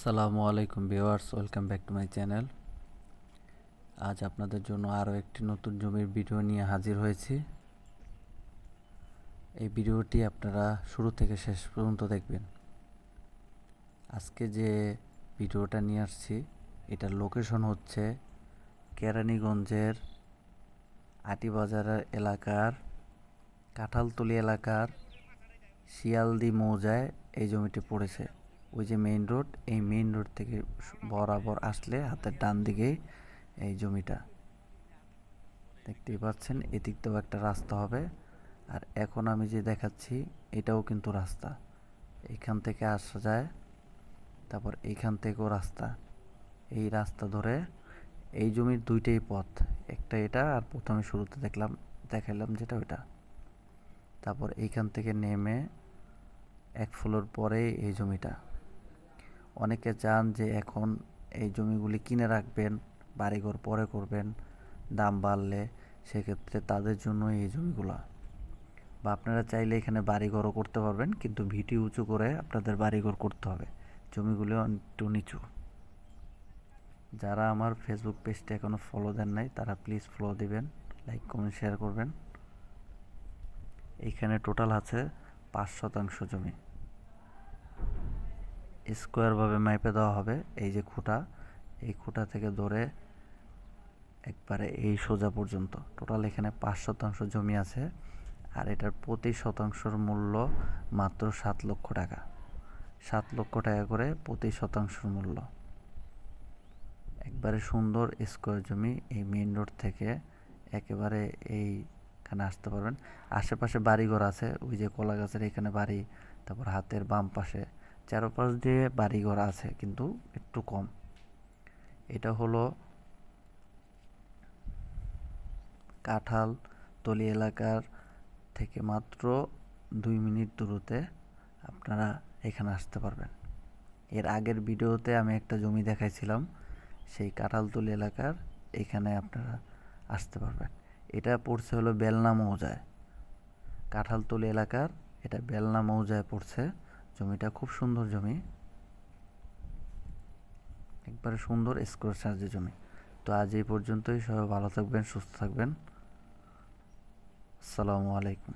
সালামু আলাইকুম viewers, welcome back to my channel. আজ আপনাদের জন্য আরও একটি নতুন জমির ভিডিও নিয়ে হাজির হয়েছি। এই ভিডিওটি আপনারা শুরু থেকে শেষ পর্যন্ত দেখবেন। আজকে যে ভিডিওটা নিয়ে আসছি, এটার লোকেশন হচ্ছে কেরানীগঞ্জের আটিবাজারের এলাকার, কাঁঠালতলি এলাকার শিয়ালদি মৌজায় এই জমিটি পড়েছে। ওই যে মেইন রোড এই মেইন রোড থেকে বরাবর আসলে হাতের ডান দিকেই এই জমিটা। দেখতেই পাচ্ছেন, এদিক দিয়েও একটা রাস্তা হবে। আর এখন আমি যে দেখাচ্ছি, এটাও কিন্তু রাস্তা। এখান থেকে আসা যায়, তারপর এইখান থেকেও রাস্তা। এই রাস্তা ধরে এই জমির দুইটাই পথ। একটা এটা, আর প্রথমে শুরুতে দেখলাম দেখালাম যেটা ওইটা। তারপর এইখান থেকে নেমে এক ফ্লোর পরে এই জমিটা। অনেকে চান যে এখন এই জমিগুলি কিনে রাখবেন, বাড়িঘর পরে করবেন, দাম বাড়লে সেক্ষেত্রে তাদের জন্য এই জমিগুলো। বা আপনারা চাইলে এখানে বাড়িঘরও করতে পারবেন, কিন্তু ভিটি উঁচু করে আপনাদের বাড়িঘর করতে হবে। জমিগুলো একটু নিচু। যারা আমার ফেসবুক পেজটা এখনও ফলো দেন নাই, তারা প্লিজ ফলো দিবেন লাইক কমেন্ট শেয়ার করবেন। এইখানে টোটাল আছে পাঁচ শতাংশ জমি। স্কোয়ারভাবে মাইপে দেওয়া হবে, এই যে খুঁটা, এই খুঁটা থেকে ধরে একবারে এই সোজা পর্যন্ত। টোটাল এখানে পাঁচ শতাংশ জমি আছে আর এটার প্রতি শতাংশের মূল্য মাত্র সাত লক্ষ টাকা। সাত লক্ষ টাকা করে প্রতি শতাংশের মূল্য। একবারে সুন্দর স্কোয়ার জমি এই মেইন রোড থেকে একেবারে এইখানে আসতে পারবেন। আশেপাশে বাড়িঘর আছে, ওই যে কলা গাছের এখানে বাড়ি, তারপর হাতের বাম পাশে চারপাশ দিয়ে বাড়িঘর আছে, কিন্তু একটু কম। এটা হলো কাঁঠাল তলি এলাকার থেকে মাত্র দুই মিনিট দূরতে আপনারা এখানে আসতে পারবেন। এর আগের ভিডিওতে আমি একটা জমি দেখাইছিলাম, সেই কাঁঠালতলি এলাকার, এখানে আপনারা আসতে পারবেন। এটা পড়ছে হলো বেলনা মৌজায়। কাঁঠালতলি এলাকার, এটা বেলনা মৌজায় পড়ছে। জমিটা খুব সুন্দর জমি। একবারে সুন্দর স্কোয়ার সার্জের জমি। তো আজ এই পর্যন্তই। সবাই ভালো থাকবেন, সুস্থ থাকবেন। আসসালামু আলাইকুম।